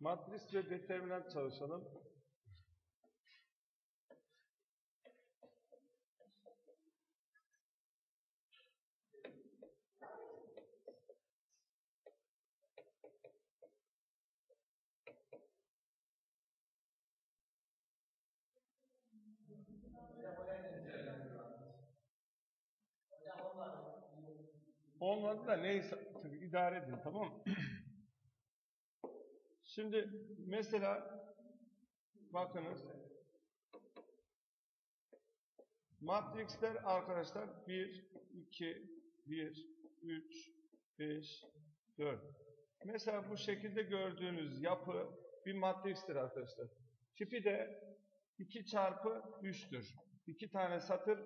Matris ve determinant çalışalım. Olmadı da neyse tabii idare edin tamam mı? Şimdi mesela bakınız matrixler arkadaşlar 1, 2, 1, 3, 5, 4. Mesela bu şekilde gördüğünüz yapı bir matrixtir arkadaşlar. Tipi de 2 çarpı 3'tür. 2 tane satır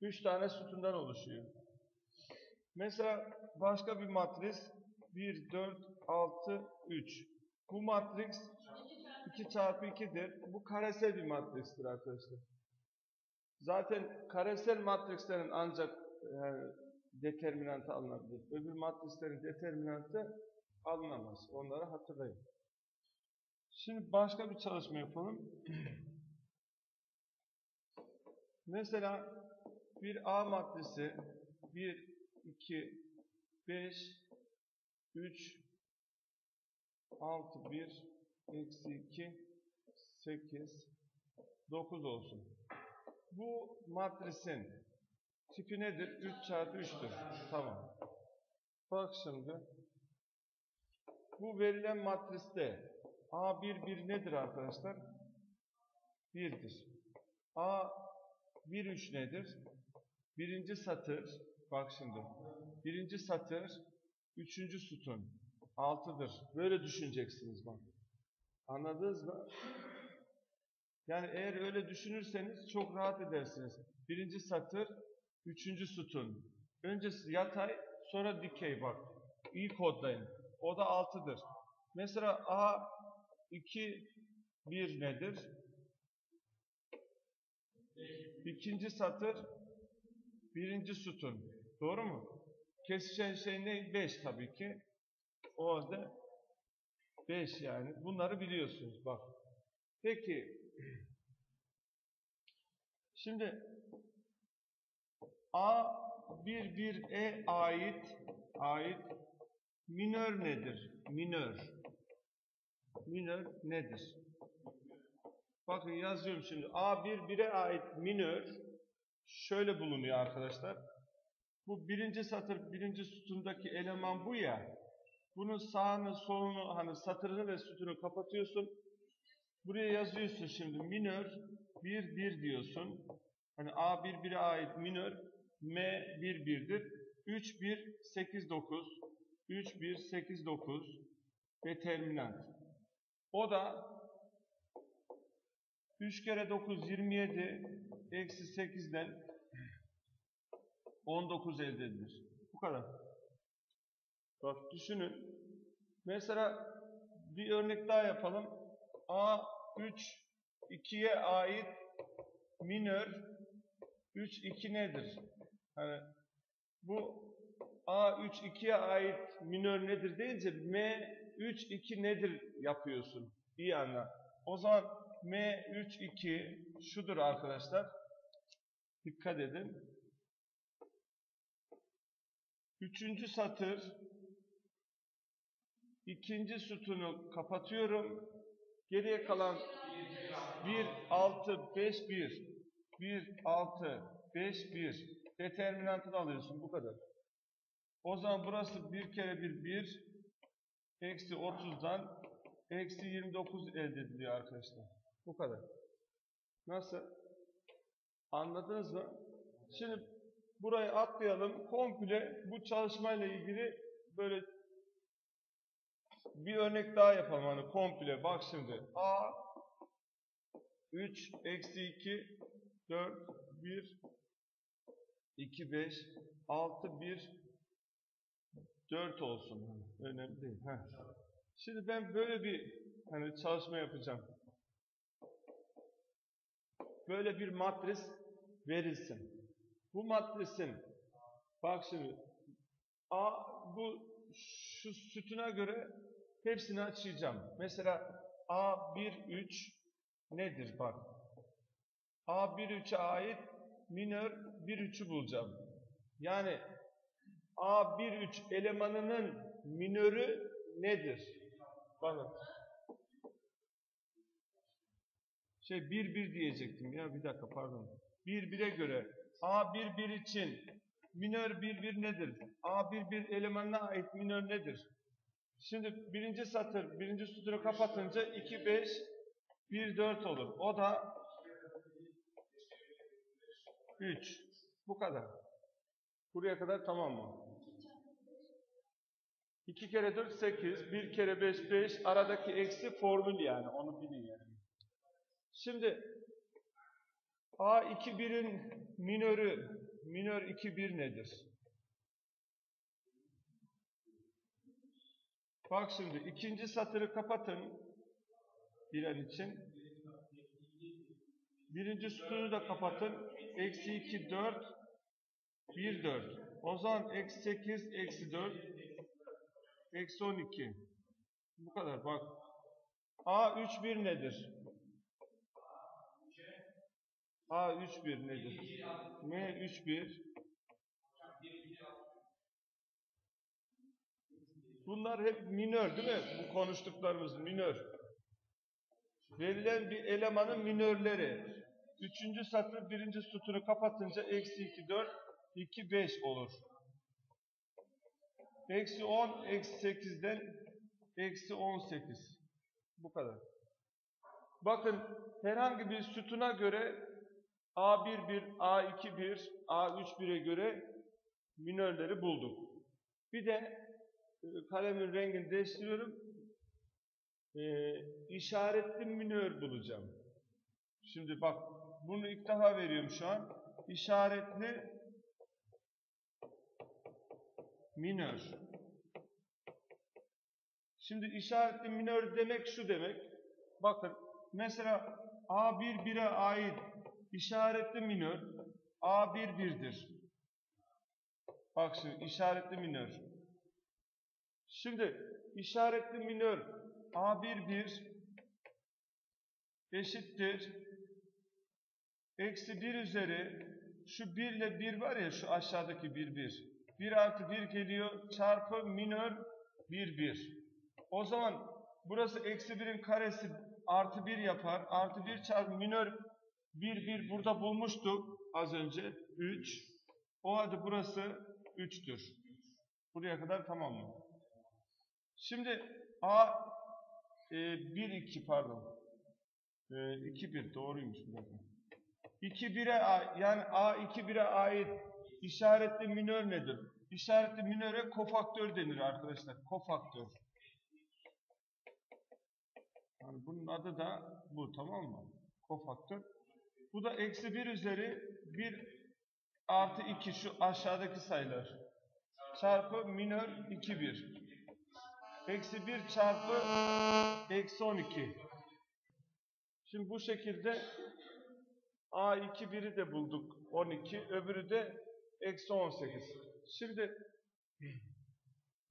3 tane sütundan oluşuyor. Mesela başka bir matris 1, 4, 6, 3. Bu matrix 2 çarpı 2'dir. Bu karesel bir matrikstir arkadaşlar. Zaten karesel matrikslerin ancak yani, determinantı alınabilir. Öbür matrislerin determinantı alınamaz. Onları hatırlayın. Şimdi başka bir çalışma yapalım. Mesela bir A matrisi 1, 2, 5, 3, 6, 1, eksi 2, 8, 9 olsun. Bu matrisin tipi nedir? 3 çarpı 3'tür. Tamam. Bak şimdi. Bu verilen matriste A1, 1 nedir arkadaşlar? 1'dir. A 1, 3 nedir? Birinci satır, bak şimdi. Birinci satır, üçüncü sütun. Altıdır. Böyle düşüneceksiniz bak. Anladınız mı? Yani eğer öyle düşünürseniz çok rahat edersiniz. Birinci satır, üçüncü sütun. Öncesi yatay, sonra dikey bak. İyi kodlayın. O da altıdır. Mesela A 2 1 nedir? İkinci satır birinci sütun. Doğru mu? Kesişen şey ne? 5 tabii ki. O da 5 yani. Bunları biliyorsunuz bak. Peki şimdi A 1 1 E ait ait minör nedir? Minör. Minör nedir? Bakın yazıyorum şimdi. A1 1'e ait minör şöyle bulunuyor arkadaşlar. Bu birinci satır, birinci sütundaki eleman bu ya. Bunun sağını, solunu, hani satırını ve sütunu kapatıyorsun. Buraya yazıyorsun şimdi minör 1 1 diyorsun. Hani A1 1'e ait minör M 1 1'dir. 3 1 8 9 3 1 8 9 determinant. O da 3 kere 9 27 eksi 8'den 19 elde edilir. Bu kadar. Bak düşünün. Mesela bir örnek daha yapalım. A 3 2'ye ait minör 3 2 nedir? Hani bu A 3 2'ye ait minör nedir deyince M 3 2 nedir yapıyorsun. İyi anla. O zaman M 3 2 şudur arkadaşlar. Dikkat edin. Üçüncü satır ikinci sütunu kapatıyorum. Geriye kalan 1, 6, 5, 1. 1, 6, 5, 1. Determinantını alıyorsun. Bu kadar. O zaman burası 1 kere 1, 1. Eksi 30'dan eksi 29 elde ediliyor arkadaşlar. Bu kadar. Nasıl? Anladınız mı? Şimdi burayı atlayalım. Komple bu çalışmayla ilgili böyle bir örnek daha yapalım. Hani komple. Bak şimdi. A 3 eksi 2 4 1 2 5 6 1 4 olsun. Önemli değil. Heh. Şimdi ben böyle bir hani çalışma yapacağım. Böyle bir matris verilsin. Bu matrisin bak şimdi A bu şu sütuna göre Hepsini açacağım. Mesela A13 nedir bak. A13'e ait minör 1-3'ü bulacağım. Yani A13 elemanının minörü nedir? Bakın. Şey 1-1 diyecektim ya bir dakika pardon. 1-1'e göre A11 için minör 1-1 nedir? A11 elemanına ait minör nedir? Şimdi birinci satır, birinci sütunu kapatınca 2-5 1-4 olur. O da 3. Bu kadar. Buraya kadar tamam mı? 2 kere 4 8, 1 kere 5 5. Aradaki eksi formül yani. Onu bilin yani. Şimdi A21'in minörü, minör 2-1 nedir? Bak şimdi ikinci satırı kapatın birer için. Birinci sütunu da kapatın. Eksi 2, 4, 1, 4. O zaman eksi 8, eksi 4, eksi 12. Bu kadar bak. A 3, 1 nedir? A 3, 1 nedir? M 3, 1. Bunlar hep minör değil mi? Bu konuştuklarımız minör. Verilen bir elemanın minörleri. Üçüncü satır birinci sütunu kapatınca eksi 2, 4, 2, 5 olur. Eksi 10, eksi 8'den eksi 18. Bu kadar. Bakın herhangi bir sütuna göre A11, A21, A31'e göre minörleri bulduk. Bir de kalemin rengini değiştiriyorum. Ee, işaretli minör bulacağım. Şimdi bak bunu ilk defa veriyorum şu an. İşaretli minör. Şimdi işaretli minör demek şu demek. Bakın mesela A1 1'e ait işaretli minör A1 1'dir. Bak şimdi işaretli minör. Şimdi işaretli minör A1 1 eşittir. Eksi 1 üzeri şu 1 ile 1 var ya şu aşağıdaki 1 1 1 artı 1 geliyor çarpı minör 1 1 o zaman burası eksi 1'in karesi artı 1 yapar. Artı 1 çarpı minör 1 1 burada bulmuştuk az önce. 3 o halde burası 3'tür buraya kadar tamam mı? Şimdi A e, 1 2 pardon. E, 2 1 doğruymuş bir dakika. 2 1'e yani A 2 1'e ait işaretli minör nedir? İşaretli minöre kofaktör denir arkadaşlar. Kofaktör. Yani bunun adı da bu tamam mı? Kofaktör. Bu da eksi 1 üzeri 1 artı 2 şu aşağıdaki sayılar. Çarpı minör 2 1. Eksi 1 çarpı eksi 12. Şimdi bu şekilde A2 1'i de bulduk 12. Öbürü de eksi 18. Şimdi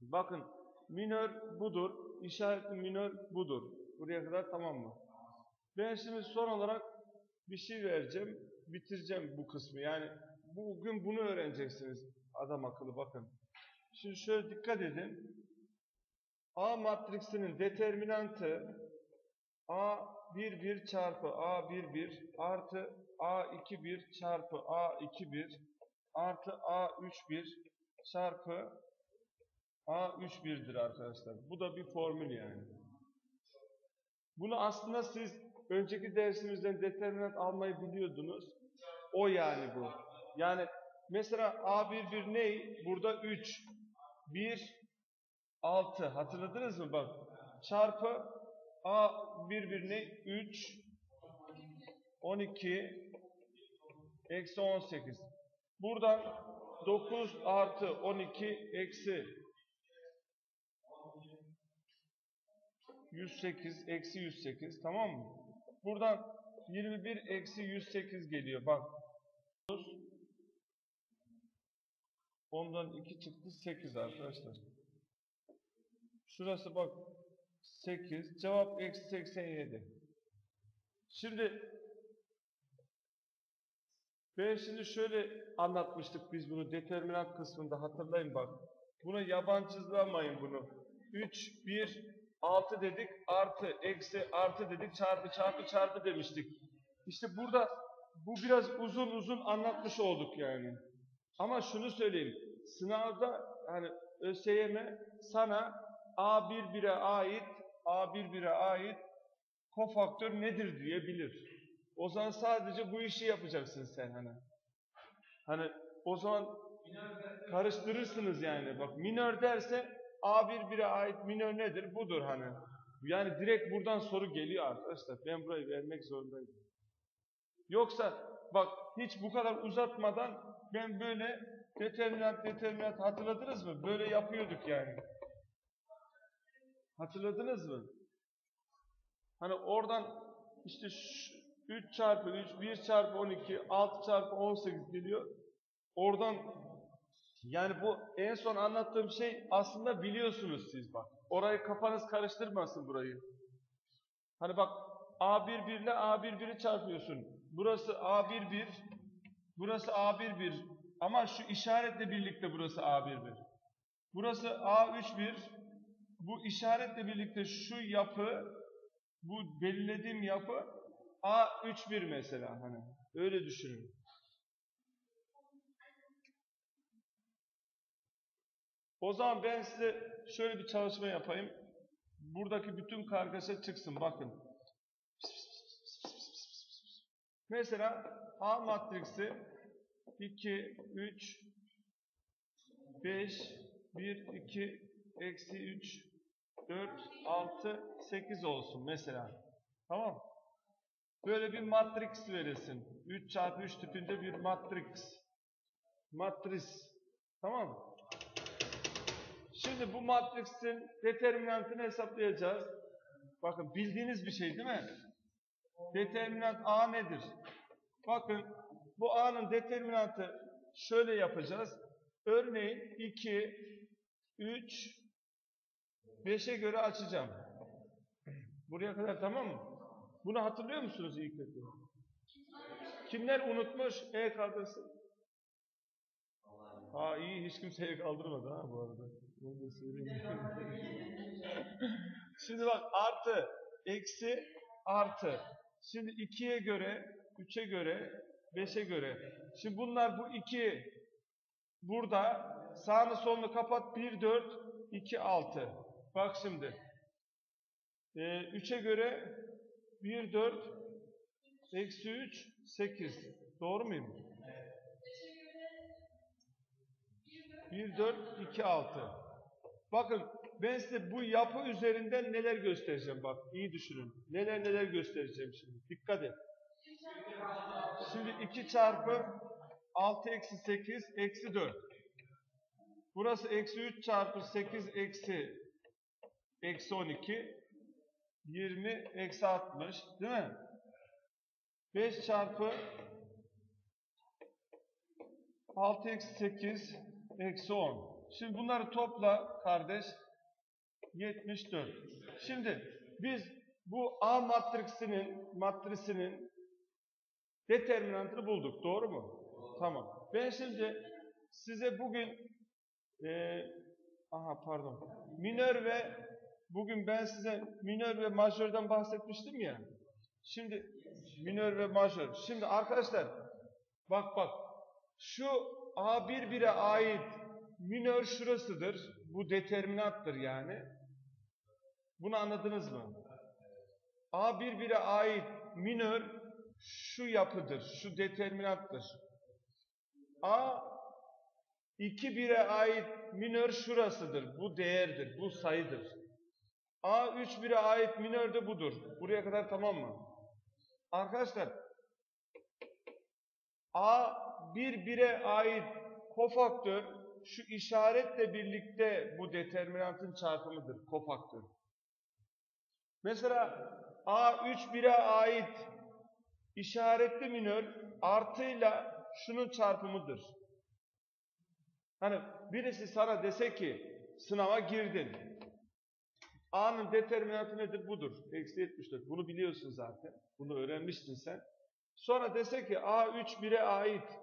bakın minör budur. işaretli minör budur. Buraya kadar tamam mı? Ben şimdi son olarak bir şey vereceğim. Bitireceğim bu kısmı. Yani bugün bunu öğreneceksiniz. Adam akıllı bakın. Şimdi şöyle dikkat edin. A matriksinin determinantı A11 çarpı A11 artı A21 çarpı A21 artı A31 çarpı A31'dir arkadaşlar. Bu da bir formül yani. Bunu aslında siz önceki dersimizden determinant almayı biliyordunuz. O yani bu. Yani mesela A11 ney? Burada 3. 1 6 hatırladınız mı bak çarpı a birbirine 3 12 eksi 18 buradan 9 artı 12 eksi 108 eksi 108 tamam mı? Buradan 21 eksi 108 geliyor bak. Ondan 2 çıktı 8 arkadaşlar. Şurası bak 8. Cevap eksi 87. Şimdi ben şimdi şöyle anlatmıştık biz bunu determinant kısmında hatırlayın bak. Bunu yabancızlamayın bunu. 3, 1, 6 dedik artı, eksi, artı dedik çarpı, çarpı, çarpı demiştik. İşte burada bu biraz uzun uzun anlatmış olduk yani. Ama şunu söyleyeyim. Sınavda hani ÖSYM sana A1 1'e ait A1 1'e ait kofaktör nedir diyebilir. O zaman sadece bu işi yapacaksın sen hani. Hani o zaman karıştırırsınız yani. Bak minör derse A1 1'e ait minör nedir? Budur hani. Yani direkt buradan soru geliyor arkadaşlar. Ben burayı vermek zorundayım. Yoksa bak hiç bu kadar uzatmadan ben böyle determinant determinant hatırladınız mı? Böyle yapıyorduk yani. Hatırladınız mı? Hani oradan işte 3 çarpı 3, 1 çarpı 12, 6 çarpı 18 geliyor. Oradan yani bu en son anlattığım şey aslında biliyorsunuz siz bak. Orayı kafanız karıştırmasın burayı. Hani bak A1 1 ile A1 1'i çarpıyorsun. Burası A1 1, burası A1 1 ama şu işaretle birlikte burası A1 1. Burası A3 1. Bu işaretle birlikte şu yapı, bu belirlediğim yapı A3 1 mesela hani. Öyle düşünün. O zaman ben size şöyle bir çalışma yapayım. Buradaki bütün kargaşa çıksın. Bakın. Mesela A matriksi 2, 3, 5, 1, 2, eksi 3, 4, 6, 8 olsun mesela. Tamam Böyle bir matrix verilsin. 3 çarpı 3 tipinde bir matrix. Matris. Tamam? Şimdi bu matrixin determinantını hesaplayacağız. Bakın bildiğiniz bir şey değil mi? Determinant A nedir? Bakın bu A'nın determinantı şöyle yapacağız. Örneğin 2, 3, 5'e göre açacağım. Buraya kadar tamam mı? Bunu hatırlıyor musunuz iyi kötü? Kimler unutmuş? E kaldırsın. Ha iyi hiç kimseye kaldırmadı ha bu arada. Onu da söyleyeyim. Şimdi bak artı, eksi, artı. Şimdi 2'ye göre, 3'e göre, 5'e göre. Şimdi bunlar bu 2 burada sağını solunu kapat 1 4 2 6. Bak şimdi. Ee, 3'e göre 1 4 eksi 3 8. Doğru muyum? 1 4 2 6. Bakın ben size bu yapı üzerinden neler göstereceğim bak iyi düşünün. Neler neler göstereceğim şimdi. Dikkat et. Şimdi 2 çarpı 6 eksi 8 eksi 4. Burası eksi 3 çarpı 8 eksi eksi 12. 20 eksi 60 değil mi? 5 çarpı 6 eksi 8 eksi 10. Şimdi bunları topla kardeş. 74. Şimdi biz bu A matriksinin matrisinin determinantını bulduk. Doğru mu? Tamam. Ben şimdi size bugün e, aha pardon minör ve bugün ben size minör ve majörden bahsetmiştim ya. Şimdi minör ve majör. Şimdi arkadaşlar bak bak şu A1 1'e ait minör şurasıdır. Bu determinattır yani. Bunu anladınız mı? A1 1'e ait minör şu yapıdır, şu determinattır. A 2 1'e ait minör şurasıdır. Bu değerdir, bu sayıdır. A 3 1'e ait minör de budur. Buraya kadar tamam mı? Arkadaşlar A 1 1'e ait kofaktör şu işaretle birlikte bu determinantın çarpımıdır. Kofaktör. Mesela A 3 1'e ait işaretli minör artıyla şunun çarpımıdır. Hani birisi sana dese ki sınava girdin. A'nın determinantı nedir? Budur. Eksi 74. Bunu biliyorsun zaten. Bunu öğrenmiştin sen. Sonra dese ki A3 1'e ait.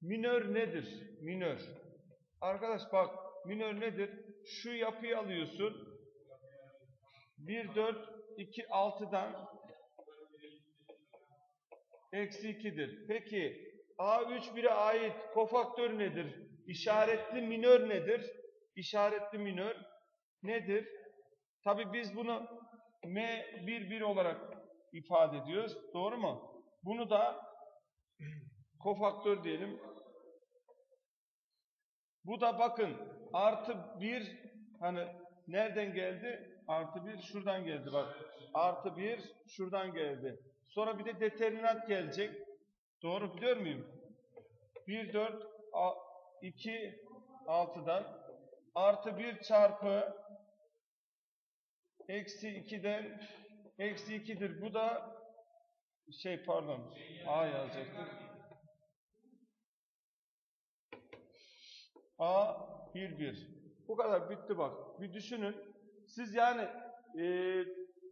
Minör nedir? Minör. Arkadaş bak minör nedir? Şu yapıyı alıyorsun. 1, 4, 2, 6'dan eksi 2'dir. Peki A3 1'e ait kofaktör nedir? İşaretli minör nedir? İşaretli minör nedir? Tabi biz bunu M11 olarak ifade ediyoruz. Doğru mu? Bunu da kofaktör diyelim. Bu da bakın artı 1 hani nereden geldi? Artı 1 şuradan geldi bak. Artı 1 şuradan geldi. Sonra bir de determinant gelecek. Doğru biliyor muyum? 1, 4, 2, 6'dan artı 1 çarpı eksi 2'den eksi 2'dir. Bu da şey pardon A yazacaktım. A 1 1. Bu kadar bitti bak. Bir düşünün. Siz yani e,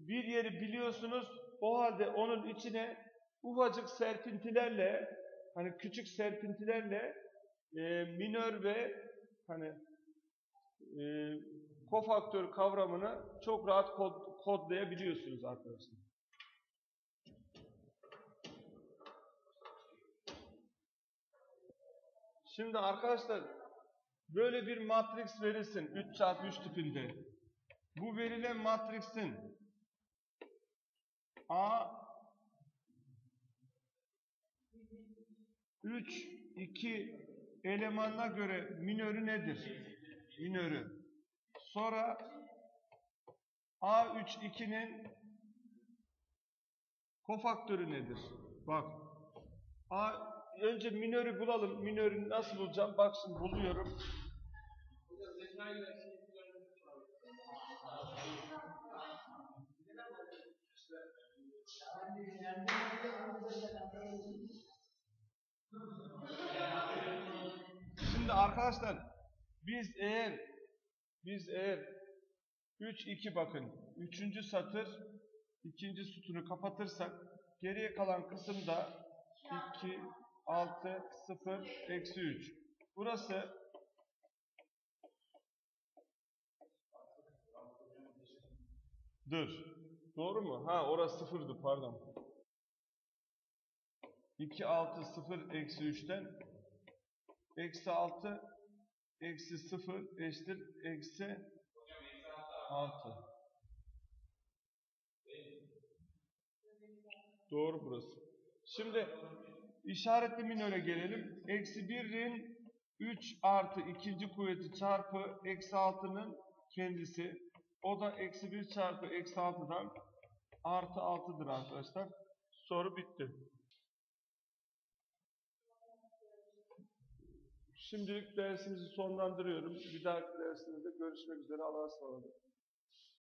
bir yeri biliyorsunuz. O halde onun içine ufacık serpintilerle hani küçük serpintilerle e, minör ve hani e, kofaktör kavramını çok rahat kod, kodlayabiliyorsunuz arkadaşlar. Şimdi arkadaşlar böyle bir matrix verirsin 3 çarpı 3 tipinde. Bu verilen matrixin A 3 2 elemanına göre minörü nedir? Minörü. Sonra A3 2'nin kofaktörü nedir? Bak. A önce minörü bulalım. Minörü nasıl bulacağım? Bak şimdi buluyorum. Şimdi arkadaşlar biz eğer biz eğer 3 2 bakın 3. satır ikinci sütunu kapatırsak geriye kalan kısımda 2 6 0 eksi 3. Burası dır. Doğru mu? Ha orası sıfırdı pardon. 2 6 0 eksi 3'ten eksi 6 eksi 0 eşittir eksi 6. Doğru burası. Şimdi işaretli minöre gelelim. Eksi 1'in 3 artı ikinci kuvveti çarpı eksi 6'nın kendisi. O da eksi 1 çarpı eksi 6'dan artı 6'dır arkadaşlar. Soru bitti. Şimdilik dersimizi sonlandırıyorum. Bir dahaki dersimizde görüşmek üzere. Allah'a ısmarladık.